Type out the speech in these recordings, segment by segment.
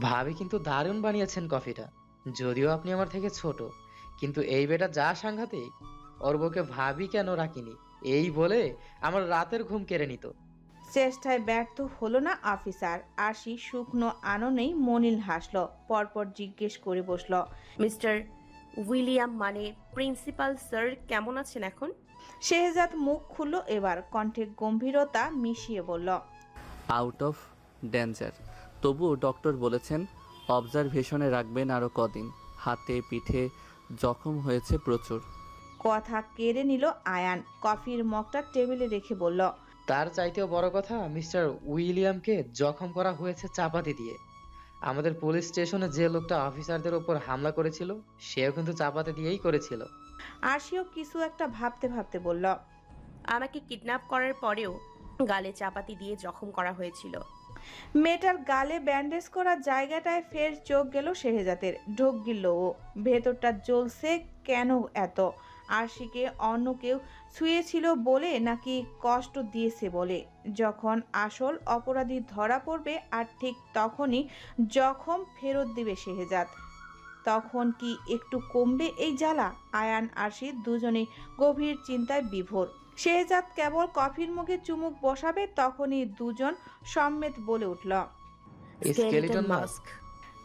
ভাবি কিন্তু দারুণ বানিয়েছেন কফিটা। যদিও আপনি আমার থেকে ছোট কিন্তু এই বেটা যা সাংঘাতিক ওর বউকে ভাবি কেন রাখিনি? এই বলে আমার রাতের ঘুম কেড়ে নিত। চেষ্টায় ব্যর্থ হলো না অফিসার আশি শুকনো আননেই মনিল হাসল পরপর জিজ্ঞেস করে বসল মিস্টার উইলিয়াম মানে প্রিন্সিপাল স্যার কেমন আছেন এখন? শেহজাদ মুখ খুলল এবার কণ্ঠে গম্ভীরতা মিশিয়ে বলল আউট অফ ডেঞ্জার তবুও ডক্টর বলেছেন অবজারভেশনে রাখবেন আরও কদিন। হাতে পিঠে জখম হয়েছে প্রচুর। কথা কেড়ে নিল আয়ান। কফির মগটা টেবিলে রেখে বলল তার চাইতেও বড় কথা মিস্টার উইলিয়ামকে জখম করা হয়েছে চাপাতি দিয়ে। আমাদের পুলিশ স্টেশনে যে লোকটা অফিসারদের ওপর হামলা করেছিল সেও কিন্তু চাপাতি দিয়েই করেছিল। আশিও কিছু একটা ভাবতে ভাবতে বলল আমাকে কিডন্যাপ করার পরেও গালে চাপাতি দিয়ে জখম করা হয়েছিল। মেয়েটার গালে ব্যান্ডেজ করা জায়গাটায় ফের চোখ গেল শেহজাতের ঢোক গিলল ও। ভেতরটা জ্বলছে কেন এত? আরশিকে অন্য কেউ ছুঁয়েছিল বলে নাকি কষ্ট দিয়েছে বলে? যখন আসল অপরাধী ধরা পড়বে আর ঠিক তখনই জখম ফেরত দিবে শেহজাদ। তখন কি একটু কমবে এই জ্বালা? আয়ান, আরশি দুজনেই গভীর চিন্তায় বিভোর। শেহজাদ কেবল কফির মুখে চুমুক বসাবে তখনই দুজন সম্মেত বলে উঠল। Skeleton mask.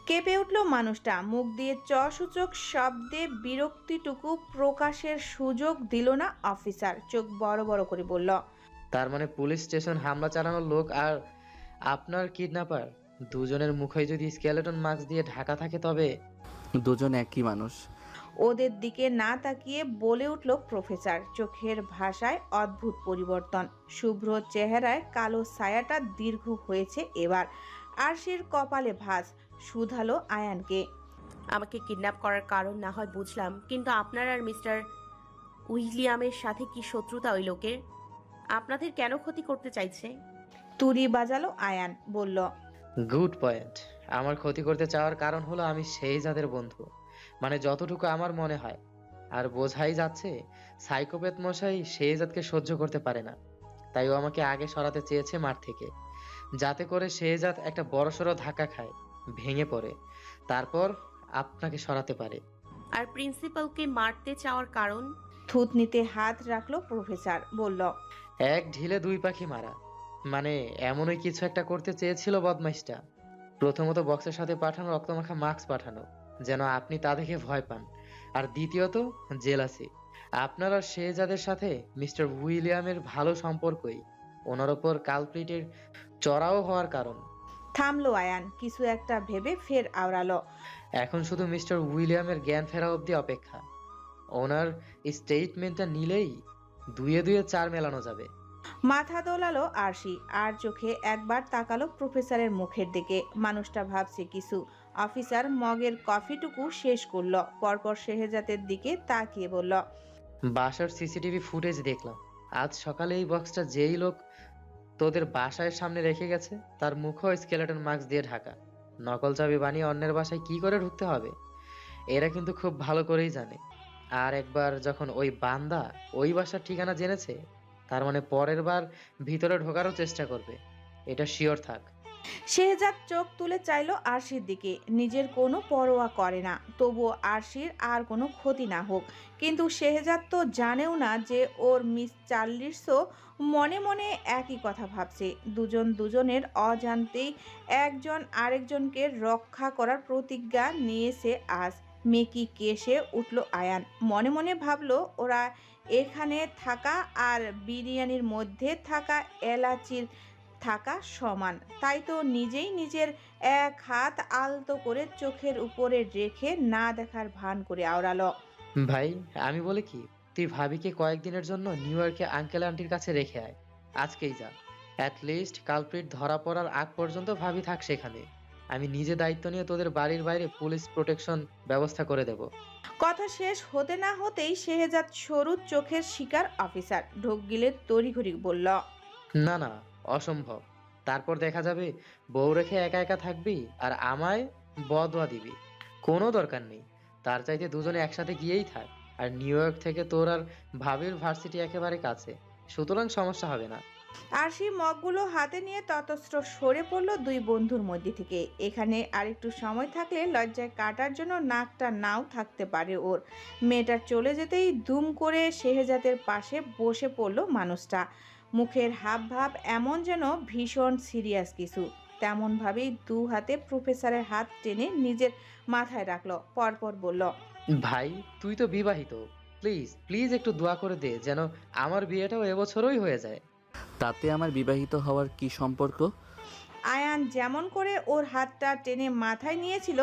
কেঁপে উঠল মানুষটা। মুখ দিয়ে চ সূচক শব্দে বিরক্তিটুকু প্রকাশের সুযোগ দিল না অফিসার। চোখ বড় বড় করে বলল তার মানে পুলিশ স্টেশন হামলা চালানোর লোক আর আপনার কিডন্যাপার? দুজনের মুখে যদি স্কেলেটন মাস্ক দিয়ে ঢাকা থাকে তবে? দুজন একই মানুষ। ওদের দিকে না তাকিয়ে বলে উঠল প্রফেসর। চোখের ভাষায় অদ্ভুত পরিবর্তন। শুভ্র চেহারায় কালো ছায়াটা দীর্ঘ হয়েছে এবার। আরশির কপালে ভাঁজ শুধালো আয়ানকে। আমাকে কিডন্যাপ করার কারণ না হয় বুঝলাম কিন্তু আপনার আর মিস্টার উইলিয়ামের সাথে কি শত্রুতা ওই লোকের? আপনাদের কেন ক্ষতি করতে চাইছে? তুরি বাজালো আয়ান বলল গুড পয়েন্ট আমার ক্ষতি করতে চাওয়ার কারণ হলো আমি সেই যাদের বন্ধু। মানে যতটুকু আমার মনে হয়। আর বোঝাই যাচ্ছে সাইকোপ্যাথ মশাই সেই জাতকে সহ্য করতে পারে না। তাই ও আমাকে আগে সরাতে চেয়েছে মাঠ থেকে। যাতে করে সেই জাত একটা বড়সড় ধাক্কা খায় ভেঙে পড়ে। তারপর আপনাকে সরাতে পারে। আর প্রিন্সিপালকে মারতে চাওয়ার কারণ? থুতনিতে হাত রাখল প্রফেসর বলল এক ঢিলে দুই পাখি মারা। মানে এমনই কিছু একটা করতে চেয়েছিল বদমাইশটা। প্রথমত বক্সের সাথে পাঠানো রক্তমাখা মাস্ক পাঠানো। যেন আপনি তা দেখে ভয় পান। আর দ্বিতীয়ত জেলাসি। আপনার আর শেহজাদের সাথে মিস্টার উইলিয়ামের ভালো সম্পর্কই ওনার ওপর কালপ্রিটের চড়াও হওয়ার কারণ। থামলো আয়ান কিছু একটা ভেবে ফের আওড়ালো। এখন শুধু মিস্টার উইলিয়ামের জ্ঞান ফেরা অবধি অপেক্ষা। ওনার স্টেটমেন্টটা নিলেই দুয়ে দুয়ে চার মেলানো যাবে। মাথা দোলালো আরশি আর চোখে একবার তাকালো প্রফেসরের মুখের দিকে। মানুষটা ভাবছে কিছু। অফিসার মগের কফিটুকু শেষ করল। পরপর শেহজাতের দিকে তাকিয়ে বলল, বাসার সিসিটিভি ফুটেজ দেখলাম। আজ সকালে এই বক্সটা যেই লোক তোদের বাসায় সামনে রেখে গেছে, তার মুখও স্কেলেটন মাস্ক দিয়ে ঢাকা। নকল চাবি বানিয়ে অন্যের বাসায় কি করে ঢুকতে হবে? এরা কিন্তু খুব ভালো করেই জানে। আর একবার যখন ওই বান্দা ওই বাসার ঠিকানা জেনেছে, তার মানে পরের বার ভিতরে ঢোকারও চেষ্টা করবে। এটা শিওর থাক। শেহজাদ চোখ তুলে চাইল আরশির দিকে। নিজের কোনো পরোয়া করে না। তবুও আরশির আর কোনো ক্ষতি না হোক। কিন্তু শেহজাদ তো জানেও না যে ওর মিস চার্লিসও মনে মনে একই কথা ভাবছে। দুজন দুজনের অজান্তেই একজন আরেকজনকে রক্ষা করার প্রতিজ্ঞা নিয়েছে আজ। মেকি কেসে উঠল আয়ান। মনে মনে ভাবলো ওরা এখানে থাকা আর বিরিয়ানির মধ্যে থাকা এলাচির থাকা সমান। তাই তো নিজেই নিজের এক হাত আলতো করে চোখের উপরে রেখে না দেখার ভান করে আওড়ালো। ভাই আমি বলে কি তুই ভাবিকে কয়েকদিনের জন্য নিউ ইয়র্কে আঙ্কেল আন্টির কাছে রেখে আয়। আজকেই যা। অ্যাট লিস্ট কালপ্রিট ধরা পড়ার আগ পর্যন্ত ভাবি থাক সেখানে। আমি নিজে দায়িত্ব নিয়ে তোদের বাড়ির বাইরে পুলিশ প্রোটেকশন ব্যবস্থা করে দেব। কথা শেষ হতে না হতেই শেহজাদ সরু চোখের শিকার অফিসার। ঢোক গিলে তড়িঘড়ি বলল না না, অসম্ভব। তারপর দেখা যাবে বউ রেখে একা একা থাকবি আর আমায় বদোয়া দিবি। কোনো দরকার নেই। তার চাইতে দুজনে একসাথে গিয়েই থাক। আর নিউ ইয়র্ক থেকে তোর আর ভাবির ভার্সিটি একেবারে কাছে। সুতরাং সমস্যা হবে না। আরশি মগগুলো হাতে নিয়ে ততস্ত্র সরে পড়ল দুই বন্ধুর মধ্যে থেকে। এখানে আরেকটু সময় থাকলে লজ্জায় কাটার জন্য নাকটা নাও থাকতে পারে ওর। মেয়েটার চলে যেতেই দুম করে শেহজাদের পাশে বসে পড়ল মানুষটা। মুখের হাব ভাব এমন যেন ভীষণ সিরিয়াস কিছু। তেমনভাবেই দু হাতে প্রফেসরের হাত টেনে নিজের মাথায় রাখল পরপর বলল ভাই তুই তো বিবাহিত। প্লিজ প্লিজ একটু দোয়া করে দে যেন আমার বিয়েটাও এবছরই হয়ে যায়। তাতে আমার বিবাহিত হওয়ার কি সম্পর্ক? আয়ান যেমন করে ওর হাতটা টেনে মাথায় নিয়েছিল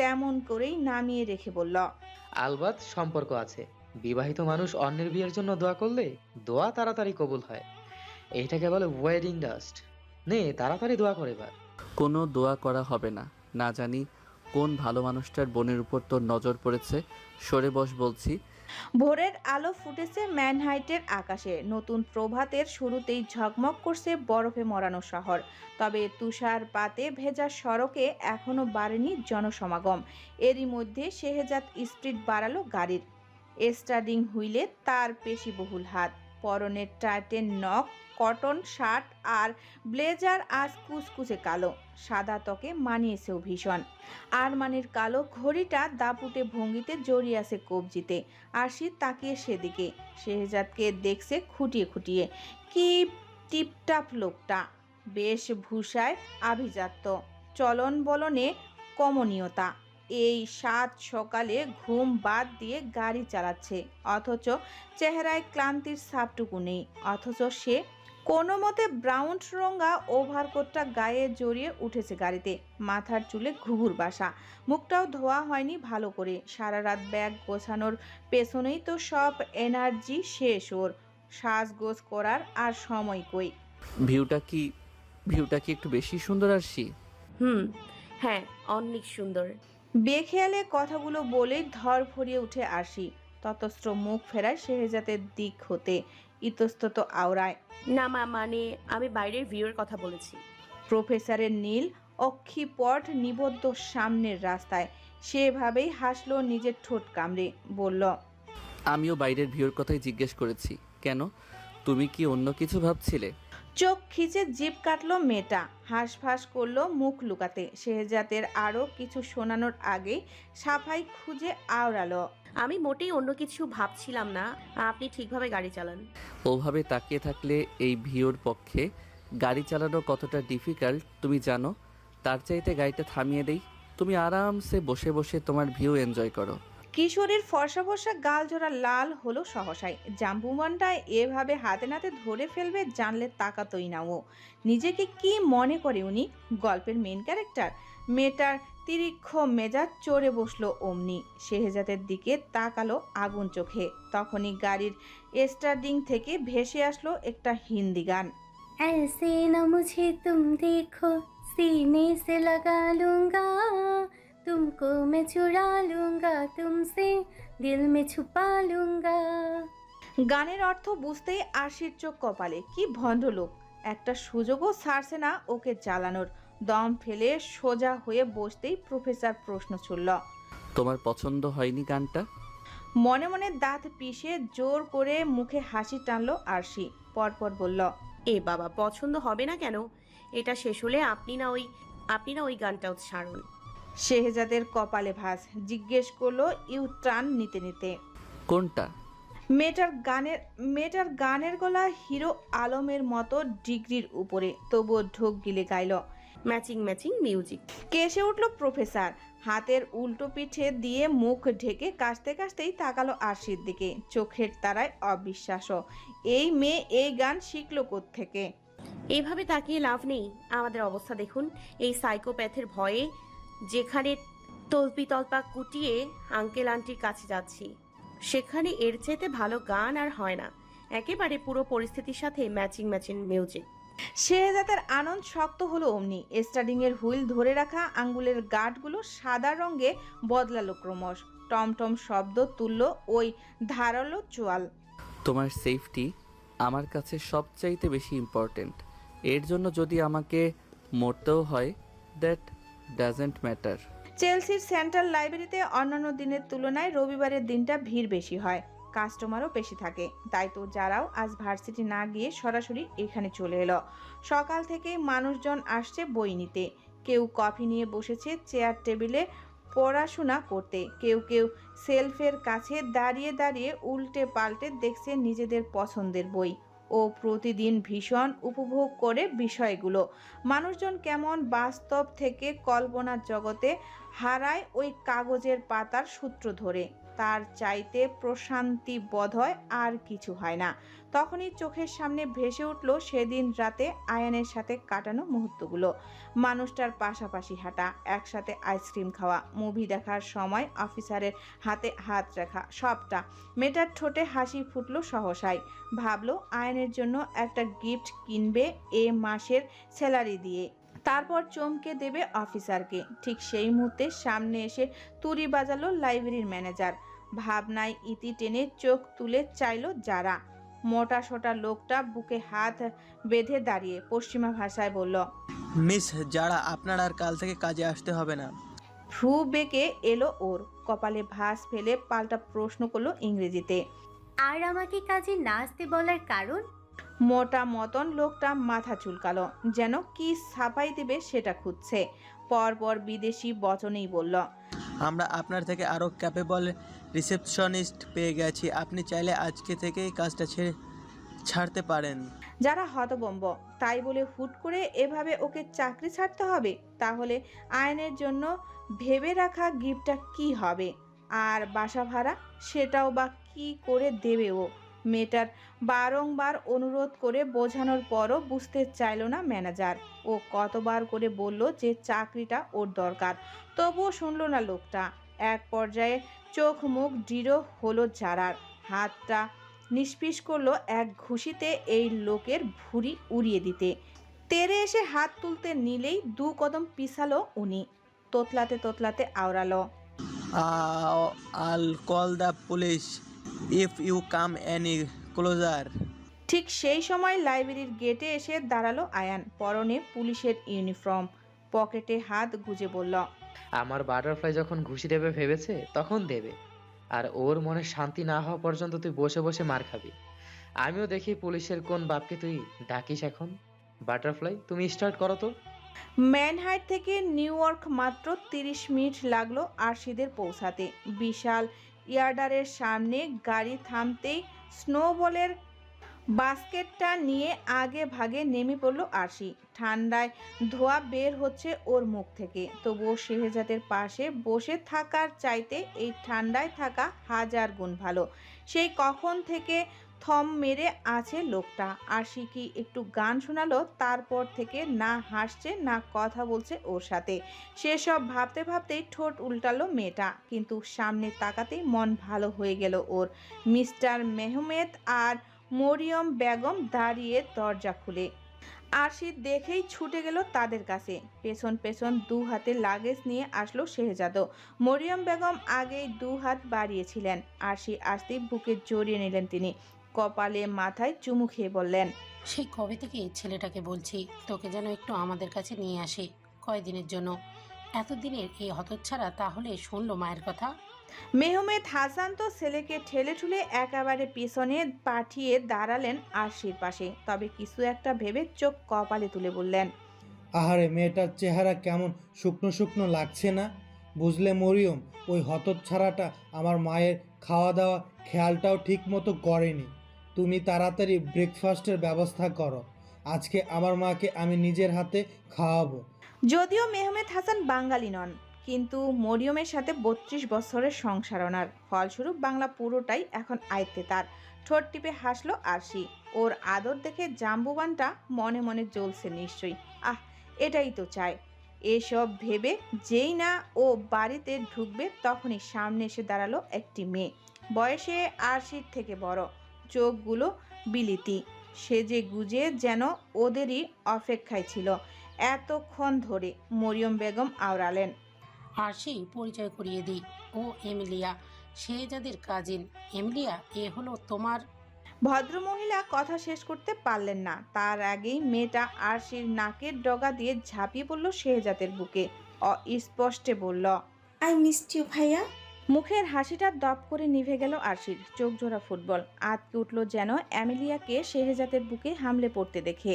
তেমন করেই নামিয়ে রেখে বলল আলবাত সম্পর্ক আছে। বিবাহিত মানুষ অন্যের বিয়ের জন্য দোয়া করলে দোয়া তাড়াতাড়ি কবুল হয়। এইটাকে বলে ওয়েডিং ডাস্ট নে তাড়াতাড়ি দোয়া করে এবার। কোনো দোয়া করা হবে না। না জানি কোন ভালো মানুষটার বোনের উপর তোর নজর পড়েছে। সরে বস বলছি। ভোরের আলো ফুটেছে ম্যানহাইটের আকাশে। নতুন প্রভাতের শুরুতেই ঝকমক করছে বরফে মরানো শহর। তবে তুষারপাতে ভেজা সড়কে এখনও বাড়েনি জনসমাগম। এরই মধ্যে শেহজাদ স্পিড বাড়ালো গাড়ির। স্টার্ডিং হুইলে তার পেশিবহুল হাত। পরনের টাইটেন নখ, কটন শার্ট আর ব্লেজার আজ কুচকুচে কালো। সাদা ত্বকে মানিয়েছেও ভীষণ। আরমানের কালো ঘড়িটা দাপুটে ভঙ্গিতে জড়িয়ে আছে কবজিতে। আরশি তাকিয়ে সেদিকে। শেহজাদকে দেখছে খুঁটিয়ে খুঁটিয়ে। কি টিপটাপ লোকটা। বেশ ভূষায় আভিজাত্য। চলন বলনে কমনীয়তা। এই সাত সকালে ঘুম বাদ দিয়ে গাড়ি চালাচ্ছে। অথচ চেহারায় ক্লান্তির ছাপটুকু নেই। অথচ সে কোনো মতে ব্রাউন রঙা ওভারকোটটা গায়ে জড়িয়ে উঠেছে গাড়িতে। মাথার চুলে ঘুঘুর বাসা। মুখটাও ধোয়া হয়নি ভালো করে। সারা রাত ব্যাগ গোছানোর পেছনেই তো সব এনার্জি শেষ ওর। সাজগোজ করার আর সময় কই? ভিউটা কি ভিউটা কি একটু বেশি সুন্দর আসছি হুম হ্যাঁ অনেক সুন্দর। বেখেয়ালে কথাগুলো বলে ধর ভরিয়ে উঠে আসি। ততস্ত্র মুখ ফেরায় শেহজাতের দিক হতে। ইতস্তত আওড়ায় না মা মানে আমি বাইরের ভিউয়ের কথা বলেছি। প্রফেসরের নীল অক্ষিপট নিবদ্ধ সামনের রাস্তায় সেভাবেই হাসলো নিজের ঠোঁট কামড়ে বলল আমিও বাইরের ভিউর কথাই জিজ্ঞেস করেছি। কেন? তুমি কি অন্য কিছু ভাবছিলে? চোখ খিচে জিভ কাটলো মেয়েটা। হাঁসফাঁস করল মুখ লুকাতে। শেহজাতের আরও কিছু শোনানোর আগেই সাফাই খুঁজে আওড়ালো। আমি মোটেই অন্য কিছু ভাবছিলাম না। আপনি ঠিকভাবে গাড়ি চালান। ওভাবে তাকিয়ে থাকলে এই ভিওর পক্ষে গাড়ি চালানো কতটা ডিফিকাল্ট তুমি জানো? তার চাইতে গাড়িটা থামিয়ে দেই। তুমি আরামসে বসে বসে তোমার ভিউ এনজয় করো। কিশোরীর ফর্সা ফর্সা গাল জোড়া লাল হলো সহসায় জাম্বুমানটায় এভাবে হাতে নাতে ধরে ফেলবে জানলে তাকাতই না ও নিজেকে কি মনে করে উনি গল্পের মেন ক্যারেক্টার মেয়েটার তিরিক্ষ মেজাজ চড়ে বসলো অমনি শেহজাদের দিকে তাকালো আগুন চোখে তখনই গাড়ির স্টার্টিং থেকে ভেসে আসলো একটা হিন্দি গান ऐसे न मुझे तुम देखो सीने से लगा लूंगा तुमको मैं चुरा लूंगा तुमसे दिल में छुपा लूंगा গানের অর্থ বুঝতেই আশির চোখ কপালে কি ভণ্ডলোক একটা সুযোগও ছাড়ছে না ওকে জ্বালানোর দম ফেলে সোজা হয়ে বসতেই প্রফেসর প্রশ্ন ছুড়ল তোমার পছন্দ হয়নি গানটা মনে মনে দাঁত পিষে জোর করে মুখে হাসি টানলো আরশি পরপর বলল এ বাবা পছন্দ হবে না কেন এটা শেষ হলে আপনি না ওই আপনি না ওই গানটাও ছাড়ুন শেহজাদের কপালে ভাস জিজ্ঞেস করল ইউ টার্ন নিতে নিতে? কোনটা? মেয়েটার গানের মেয়েটার গানের গলা হিরো আলমের মতো ডিগ্রির উপরে। তবুও ঢোক গিলে গাইল। Matching matching music. কেসে উঠল প্রফেসর। হাতের উল্টো পিঠে দিয়ে মুখ ঢেকে কাশতে কাশতেই তাকালো আরশির দিকে। চোখের তারায় অবিশ্বাস এই মেয়ে এই গান শিখলো থেকে এভাবে তাকিয়ে লাভ নেই। আমাদের অবস্থা দেখুন। এই সাইকোপ্যাথের ভয়ে যেখানে তলপি তলপা কুটিয়ে আঙ্কেল আন্টির কাছে যাচ্ছি। সেখানে এর চাইতে ভালো গান আর হয় না। একেবারে পুরো পরিস্থিতির সাথে ম্যাচিং ম্যাচিং মিউজিক। শেহজাদের আনন্দ শক্ত হলো অমনি। স্টার্ডিং এর হুইল ধরে রাখা আঙ্গুলের গাঁটগুলো সাদা রঙে বদলালো ক্রমশ। টমটম শব্দ তুলল ওই ধারালো চোয়াল। তোমার সেফটি আমার কাছে সবচাইতে বেশি ইম্পর্ট্যান্ট এর জন্য যদি আমাকে মরতেও হয় দ্যাট ডাজেন্ট ম্যাটার। চেলসির সেন্ট্রাল লাইব্রেরিতে অন্যান্য দিনের তুলনায় রবিবারের দিনটা ভিড় বেশি হয়, কাস্টমারও বেশি থাকে। তাই তো যারাও আজ ভার্সিটি না গিয়ে সরাসরি এখানে চলে এলো। সকাল থেকেই মানুষজন আসছে বই নিতে। কেউ কফি নিয়ে বসেছে চেয়ার টেবিলে পড়াশোনা করতে। কেউ কেউ সেলফের কাছে দাঁড়িয়ে দাঁড়িয়ে উল্টে পাল্টে দেখছে নিজেদের পছন্দের বই। ও প্রতিদিন ভীষণ উপভোগ করে বিষয়গুলো। মানুষজন কেমন বাস্তব থেকে কল্পনার জগতে হারায় ওই কাগজের পাতার সূত্র ধরে। তার চাইতে প্রশান্তি বোধ হয় আর কিছু হয় না। তখনই চোখের সামনে ভেসে উঠল সেদিন রাতে আয়ানের সাথে কাটানো মুহূর্তগুলো। মানুষটার পাশাপাশি হাঁটা, একসাথে আইসক্রিম খাওয়া, মুভি দেখার সময় অফিসারের হাতে হাত রাখা, সবটা। মেয়েটার ঠোঁটে হাসি ফুটল সহসায়। ভাবলো আয়নের জন্য একটা গিফট কিনবে এ মাসের স্যালারি দিয়ে। তারপর চমকে দেবে অফিসারকে। ঠিক সেই মুহূর্তে সামনে এসে তুড়ি বাজালো লাইব্রেরির ম্যানেজার। ভাবনায় ইতি টেনে চোখ তুলে চাইল যারা। মোটা সোটা লোকটা বুকে হাত বেঁধে দাঁড়িয়ে পশ্চিমা ভাষায় বলল মিস যারা আপনার আর কাল থেকে কাজে আসতে হবে না। ভ্রু বেঁকে এলো ওর কপালে ভাঁজ ফেলে পাল্টা প্রশ্ন করল ইংরেজিতে। আর আমাকে কাজে না আসতে বলার কারণ? মোটা মতন লোকটা মাথা চুলকালো যেন কি ছাপাই দেবে সেটা খুঁজছে। পরপর বিদেশি বচনেই বলল আমরা আপনার থেকে আরও ক্যাপেবল রিসেপশনিস্ট পেয়ে গেছি। আপনি চাইলে আজকে থেকে কাজটা ছেড়ে ছাড়তে পারেন। যারা হতবম্ব তাই বলে হুট করে এভাবে ওকে চাকরি ছাড়তে হবে? তাহলে আয়নের জন্য ভেবে রাখা গিফটটা কি হবে? আর বাসা ভাড়া, সেটাও বা কি করে দেবে ও? মেয়েটার বারংবার অনুরোধ করে বোঝানোর পরও বুঝতে চাইলো না ম্যানেজার। ও কতবার করে বলল যে চাকরিটা ওর দরকার। তবুও শুনলো না লোকটা। এক পর্যায়ে চোখ মুখ দৃঢ় হলো যারার। হাতটা নিষ্পিস করল এক ঘুষিতে এই লোকের ভুঁড়ি উড়িয়ে দিতে। তেরে এসে হাত তুলতে নিলেই দু কদম পিছালো উনি। তোতলাতে তোতলাতে আওড়ালো। I'll call the police if you come any closer ঠিক সেই সময় লাইব্রেরির গেটে এসে দাঁড়াল আয়ান। পরনে পুলিশের ইউনিফর্ম। পকেটে হাত গুজে বলল আমার বাটারফ্লাই যখন ঘুষি দেবে ভেবেছে তখন দেবে। আর ওর মনে শান্তি না হওয়া পর্যন্ত তুই বসে বসে মার খাবি। আমিও দেখি পুলিশের কোন বাপকে তুই ডাকিস এখন। বাটারফ্লাই তুমি স্টার্ট করো তো। ম্যানহাইট থেকে নিউ ইয়র্ক মাত্র তিরিশ মিনিট লাগল আরশিদের পৌঁছাতে। বিশাল ইয়ার্ডারের সামনে গাড়ি থামতেই স্নোবলের বাস্কেটটা নিয়ে আগে ভাগে নেমে পড়ল আরশি। ঠান্ডায় ধোয়া বের হচ্ছে ওর মুখ থেকে। তবুও শেহজাদের পাশে বসে থাকার চাইতে এই ঠান্ডায় থাকা হাজার গুণ ভালো। সেই কখন থেকে থম মেরে আছে লোকটা। আরশি কি একটু গান শোনালো, তারপর থেকে না হাসছে, না কথা বলছে ওর সাথে। সেসব ভাবতে ভাবতেই ঠোঁট উল্টালো মেয়েটা, কিন্তু সামনে তাকাতেই মন ভালো হয়ে গেল ওর। মিস্টার মেহমেদ আর মরিয়ম বেগম দাঁড়িয়ে দরজা খুলে। আরশি দেখেই ছুটে গেল তাদের কাছে। পেছন পেছন দু হাতে লাগেজ নিয়ে আসলো শেহজাদও। মরিয়ম বেগম আগেই দু হাত বাড়িয়েছিলেন। আরশি আসতেই বুকে জড়িয়ে নিলেন তিনি। কপালে মাথায় চুমু খেয়ে বললেন সেই কবে থেকে এই ছেলেটাকে বলছি? তোকে যেন একটু আমাদের কাছে নিয়ে আসে কয়দিনের জন্য? এতদিনের এই হতচ্ছাড়া তাহলে শুনলো মায়ের কথা? মেহমেদ হাসান তো ছেলেকে ঠেলে ঠুলে একেবারে পিছনে পাঠিয়ে দাঁড়ালেন আরশির পাশে। তবে কিছু একটা ভেবে চোখ কপালে তুলে বললেন আহারে মেয়েটার চেহারা কেমন? শুকনো শুকনো লাগছে না? বুঝলে মরিয়ম ওই হতচ্ছাড়াটা আমার মায়ের খাওয়া দাওয়া খেয়ালটাও ঠিক মতো করেনি। তুমি তাড়াতাড়ি ব্রেকফাস্টের ব্যবস্থা করো। আজকে আমার মাকে আমি নিজের হাতে খাওয়াবো। যদিও মেহমেদ হাসান বাঙালি নন, কিন্তু মরিয়মের সাথে বত্রিশ বছরের সংসার ওনার। ফলস্বরূপ বাংলা পুরোটাই এখন আয়ত্তে তার। ঠোঁট টিপে হাসলো আরশি। ওর আদর দেখে জাম্বুবানটা মনে মনে জ্বলছে নিশ্চয়ই। আহ, এটাই তো চায় এসব ভেবে যেই না ও বাড়িতে ঢুকবে তখনই সামনে এসে দাঁড়াল একটি মেয়ে। বয়সে আরশির থেকে বড়। চোখগুলো বিলিতি। সেজে গুজে যেন ওদেরই অপেক্ষায় ছিল। এতক্ষণ ধরে মরিয়ম বেগম আওড়ালেন। সেই পরিচয় করিয়ে দিই ও এমিলিয়া। সে যাদের কাজিন এমিলিয়া এ হলো তোমার ভদ্রমহিলা কথা শেষ করতে পারলেন না। তার আগেই মেয়েটা আরশির নাকের ডগা দিয়ে ঝাঁপিয়ে পড়ল শেহজাতের বুকে। অস্পষ্টে বলল আই মিসড ইউ ভাইয়া। মুখের হাসিটা দপ করে নিভে গেল আরশির। চোখ জোড়া ফুটবল। আতকে উঠল যেন অ্যামেলিয়াকে শেহজাতের বুকে হামলে পড়তে দেখে।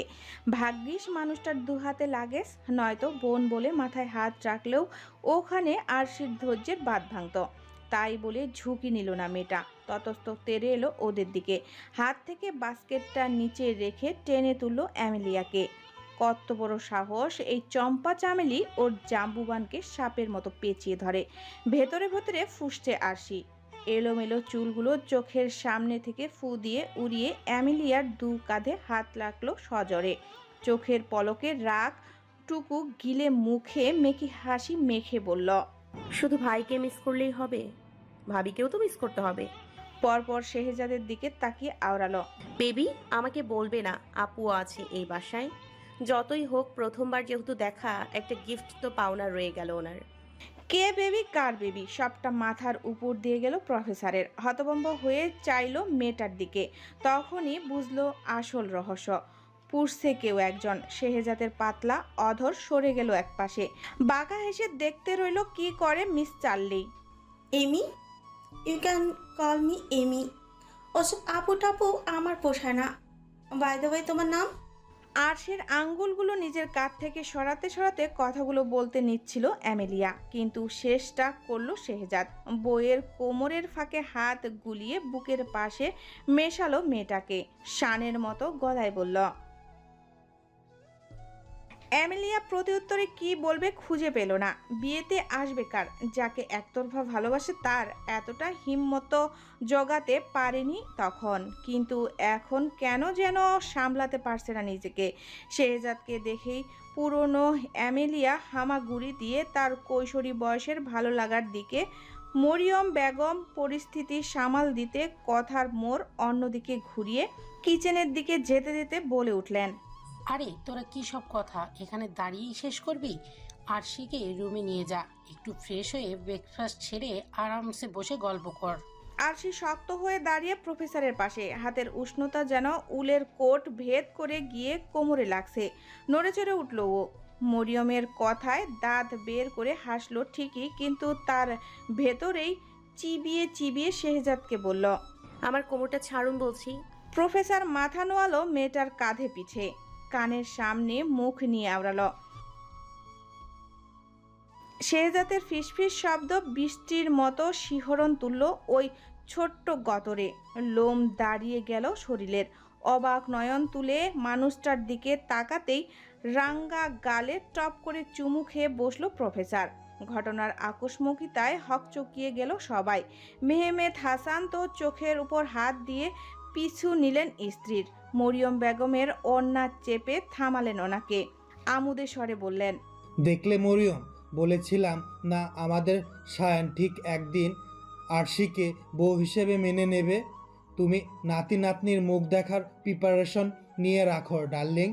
ভাগ্যিস মানুষটার দুহাতে লাগেজ নয়তো বোন বলে মাথায় হাত রাখলেও ওখানে আরশির ধৈর্যের বাদ ভাঙত। তাই বলে ঝুঁকি নিল না মেয়েটা। ততস্থ তেরে এলো ওদের দিকে। হাত থেকে বাস্কেটটা নিচে রেখে টেনে তুলল অ্যামেলিয়াকে। কত বড় সাহস। এই চম্পা চামেলি ওর জাম্বুবানকে সাপের মতো পেঁচিয়ে ধরে। ভেতরে ভেতরে ফুসছে আরশি। এলোমেলো চুলগুলো চোখের সামনে থেকে ফু দিয়ে উড়িয়ে অ্যামিলিয়ার দু কাঁধে হাত লাগল সজরে। চোখের পলকে রাগ টুকু গিলে মুখে মেকি হাসি মেখে বলল শুধু ভাইকে মিস করলেই হবে। ভাবিকেও তো মিস করতে হবে। পরপর শেহজাদের দিকে তাকিয়ে আওড়ালো বেবি আমাকে বলবে না আপু আছে এই বাসায়। যতই হোক প্রথমবার যেহেতু দেখা একটা গিফট তো পাওনা রয়ে গেল ওনার। কে বেবি কার বেবি সবটা মাথার উপর দিয়ে গেল প্রফেসরের। হতভম্ব হয়ে চাইলো মেয়েটার দিকে। তখনই বুঝলো আসল রহস্য। পুষছে কেউ একজন। শেহজাদের পাতলা অধর সরে গেল একপাশে। বাঁকা হেসে দেখতে রইল কি করে Miss Charlie. Amy you can call me Amy ওসব আপু টাপু আমার পোষায় না। বাই দ্য ওয়ে তোমার নাম? আরশের আঙ্গুলগুলো নিজের কাঁধ থেকে সরাতে সরাতে কথাগুলো বলতে নিচ্ছিল অ্যামেলিয়া। কিন্তু শেষটা করল শেহজাদ। বইয়ের কোমরের ফাঁকে হাত গুলিয়ে বুকের পাশে মেশালো মেয়েটাকে। শানের মতো গলায় বলল অ্যামেলিয়া প্রত্যুত্তরে কি বলবে খুঁজে পেল না। বিয়েতে আসবে কার? যাকে একতরফা ভালোবাসে তার এতটা হিম্মত জগাতে পারেনি তখন। কিন্তু এখন কেন যেন সামলাতে পারছে না নিজেকে? শেহজাদকে দেখেই পুরনো অ্যামেলিয়া হামাগুড়ি দিয়ে তার কৈশোরী বয়সের ভালো লাগার দিকে মরিয়ম বেগম পরিস্থিতি সামাল দিতে কথার মোড় অন্যদিকে ঘুরিয়ে কিচেনের দিকে যেতে যেতে বলে উঠলেন। আরে তোরা কি সব কথা? এখানে দাঁড়িয়েই শেষ করবি? আর শিখে রুমে নিয়ে যা। একটু ফ্রেশ হয়ে ব্রেকফাস্ট ছেড়ে আরামসে বসে গল্প কর। আরশি শক্ত হয়ে দাঁড়িয়ে প্রফেসরের পাশে। হাতের উষ্ণতা যেন উলের কোট ভেদ করে গিয়ে কোমরে লাগছে। নড়ে চড়ে উঠল ও। মরিয়মের কথায় দাঁত বের করে হাসলো ঠিকই কিন্তু তার ভেতরেই চিবিয়ে চিবিয়ে শেহজাদকে বলল আমার কোমরটা ছাড়ুন বলছি। প্রফেসর মাথা নোয়ালো মেয়েটার কাঁধে পিঠে। কানের সামনে মুখ নিয়ে আওড়ালো। শেহজাদের ফিসফিস শব্দ বৃষ্টির মতো শিহরণ তুলল ওই ছোট্ট গতরে। লোম দাঁড়িয়ে গেল শরীরের। অবাক নয়ন তুলে মানুষটার দিকে তাকাতেই রাঙ্গা গালে টপ করে চুমু খেয়ে বসল প্রফেসর। ঘটনার আকস্মিকতায় হকচকিয়ে গেল সবাই। মেহমেদ হাসান তো চোখের উপর হাত দিয়ে পিছু নিলেন স্ত্রীর। মরিয়ম বেগমের ওড়না চেপে থামালেন ওনাকে। আমুদে স্বরে বললেন দেখলে মরিয়ম বলেছিলাম না আমাদের সায়ান ঠিক একদিন আরশিকে বউ হিসেবে মেনে নেবে? তুমি নাতি নাতনির মুখ দেখার প্রিপারেশন নিয়ে রাখো ডার্লিং।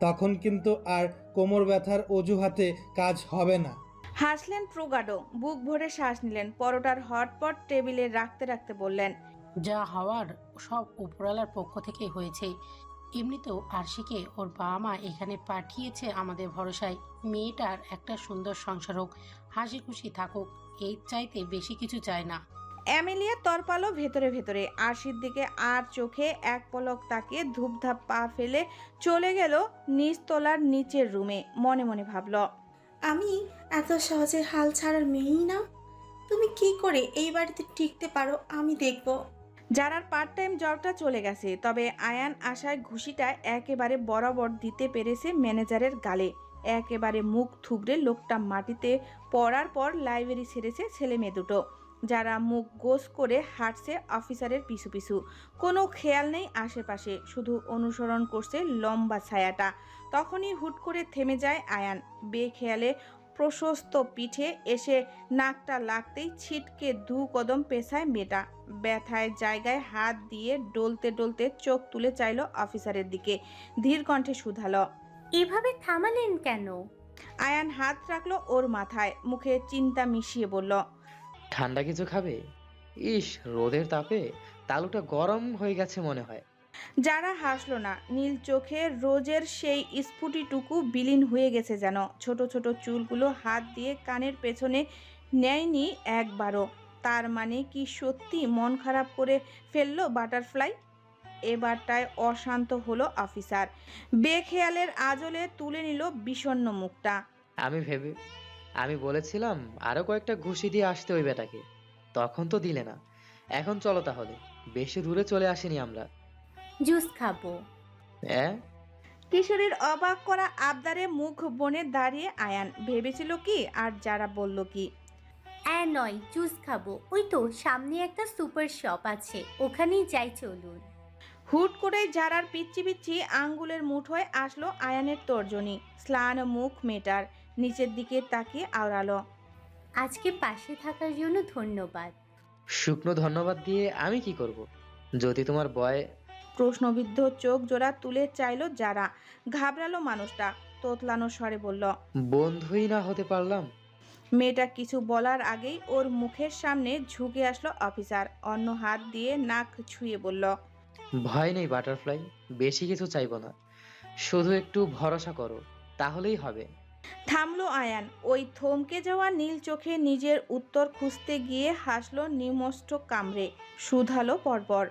তখন কিন্তু আর কোমর ব্যথার অজুহাতে কাজ হবে না। হাসলেন প্রগাডো বুক ভরে শ্বাস নিলেন। পরোটার হটপট টেবিলে রাখতে রাখতে বললেন যা হওয়ার সব উপরওয়ালার পক্ষ থেকে হয়েছে। এমনিতেও আরশিকে ওর বাবা মা এখানে পাঠিয়েছে আমাদের ভরসায়। মেয়েটার একটা সুন্দর সংসার হোক হাসি খুশি থাকুক এই চাইতে বেশি কিছু চায় না। অ্যামেলিয়া তরপালো ভেতরে ভেতরে। আরশির দিকে আর চোখে এক পলক তাকিয়ে ধূপধাপ পা ফেলে চলে গেল নিচতলার নিচের রুমে। মনে মনে ভাবল আমি এত সহজে হাল ছাড়ার মেয়েই না? তুমি কি করে এই বাড়িতে টিকতে পারো? আমি দেখব। যারার পার্ট টাইম জবটা চলে গেছে, তবে আয়ান আশায় ঘুষিটা একেবারে বরাবর দিতে পেরেছে ম্যানেজারের গালে। একেবারে মুখ থুবড়ে লোকটা মাটিতে পড়ার পর লাইব্রেরি ছেড়েছে ছেলে মেয়ে দুটো। যারা মুখ গোস করে হাঁটছে অফিসারের পিছু পিছু। কোনো খেয়াল নেই আশেপাশে, শুধু অনুসরণ করছে লম্বা ছায়াটা। তখনই হুট করে থেমে যায় আয়ান। বেখেয়ালে প্রশস্ত পিঠে এসে নাকটা লাগতেই ছিটকে দু কদম পেছায় মেয়েটা ব্যথায় জায়গায় হাত দিয়ে ডলতে ডলতে চোখ তুলে চাইল অফিসারের দিকে। ধীর কণ্ঠে শুধালো এভাবে থামালেন কেন? আয়ান হাত রাখল ওর মাথায় মুখে চিন্তা মিশিয়ে বলল ঠান্ডা কিছু খাবে? ইস রোদের তাপে তালুটা গরম হয়ে গেছে মনে হয়। যারা হাসলো না, নীল চোখে রোজের সেই স্ফুটিটুকু বিলীন হয়ে গেছে যেন। ছোট ছোট চুলগুলো হাত দিয়ে কানের পেছনে নেয়নি একবারও। তার মানে কি সত্যি মন খারাপ করে ফেলল বাটারফ্লাই? এবারটায় অশান্ত হলো অফিসার। বেখেয়ালের আজলে তুলে নিল বিষণ্ণ মুখটা। আমি ভেবে, আমি বলেছিলাম, আরও কয়েকটা ঘুষি দিয়ে আসতে ওই বেটাকে। তখন তো দিলে না। এখন চলো তাহলে, বেশি দূরে চলে আসিনি আমরা। জুস খাব। হ্যাঁ? কিশোরীর অবাক করা আবদারে মুখ বনে দাঁড়িয়ে আয়ান ভেবেছিল কি আর যারা বলল কি। অ্যা নয় জুস খাব। ওই তো সামনে একটা সুপার শপ আছে ওখানেই যাই চলুন। হুট করে যারার পিচ্ছি পিচ্ছি আঙ্গুলের মুঠোয় আসলো আয়ানের তর্জনী স্লান মুখ মেটার নিচের দিকে তাকিয়ে আওড়ালো। আজকে পাশে থাকার জন্য ধন্যবাদ। শুকনো ধন্যবাদ দিয়ে আমি কি করব? যদি তোমার বয় প্রশ্নবিদ্ধ চোখ জোড়া তুলে চাইলো যারা। ঘাবড়ালো মানুষটা তোতলানো স্বরে বলল বন্ধুই না হতে পারলাম। মেয়েটা কিছু বলার আগেই ওর মুখের সামনে ঝুঁকে আসলো অফিসার অন্য হাত দিয়ে নাক ছুঁয়ে বলল ভয় নেই বাটারফ্লাই বেশি কিছু চাইব না। শুধু একটু ভরসা করো তাহলেই হবে। থামলো আয়ান ওই থমকে যাওয়া নীল চোখে নিজের উত্তর খুঁজতে গিয়ে হাসলো নিমষ্ট কামড়ে শুধালো পরপর।